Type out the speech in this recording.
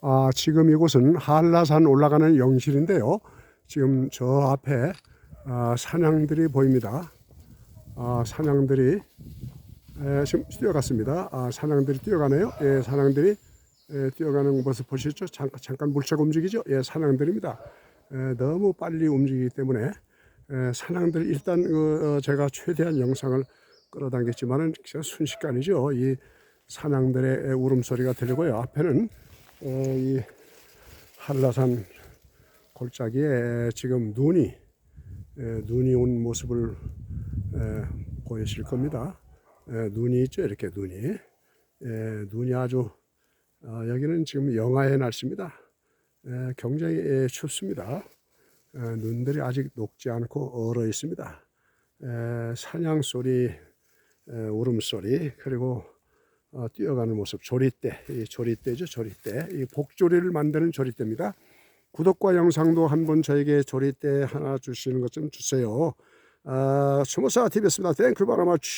아, 지금 이곳은 한라산 올라가는 영실인데요. 지금 저 앞에 아, 사냥들이 보입니다. 아, 사냥들이 에, 지금 뛰어갔습니다. 아, 사냥들이 뛰어가네요. 예, 사냥들이 에, 뛰어가는 모습 보시죠. 잠깐, 잠깐 물체가 움직이죠. 예, 사냥들입니다. 에, 너무 빨리 움직이기 때문에 에, 사냥들 일단 그, 어, 제가 최대한 영상을 끌어당겼지만은 순식간이죠. 이 사냥들의 울음소리가 들리고요. 앞에는 어, 이 한라산 골짜기에 지금 눈이 에, 눈이 온 모습을 에, 보이실 겁니다. 에, 눈이 있죠, 이렇게 눈이 에, 눈이 아주 아, 여기는 지금 영하의 날씨입니다. 에, 굉장히 에, 춥습니다. 에, 눈들이 아직 녹지 않고 얼어 있습니다. 에, 사냥 소리, 에, 울음 소리 그리고 어, 뛰어가는 모습 조리대 이 조리대죠 조리대. 이 복조리를 만드는 조리대입니다. 구독과 영상도 한번 저에게 조리대 하나 주시는 것 좀 주세요. 아, 스모사 TV였습니다. 땡큐 바라마치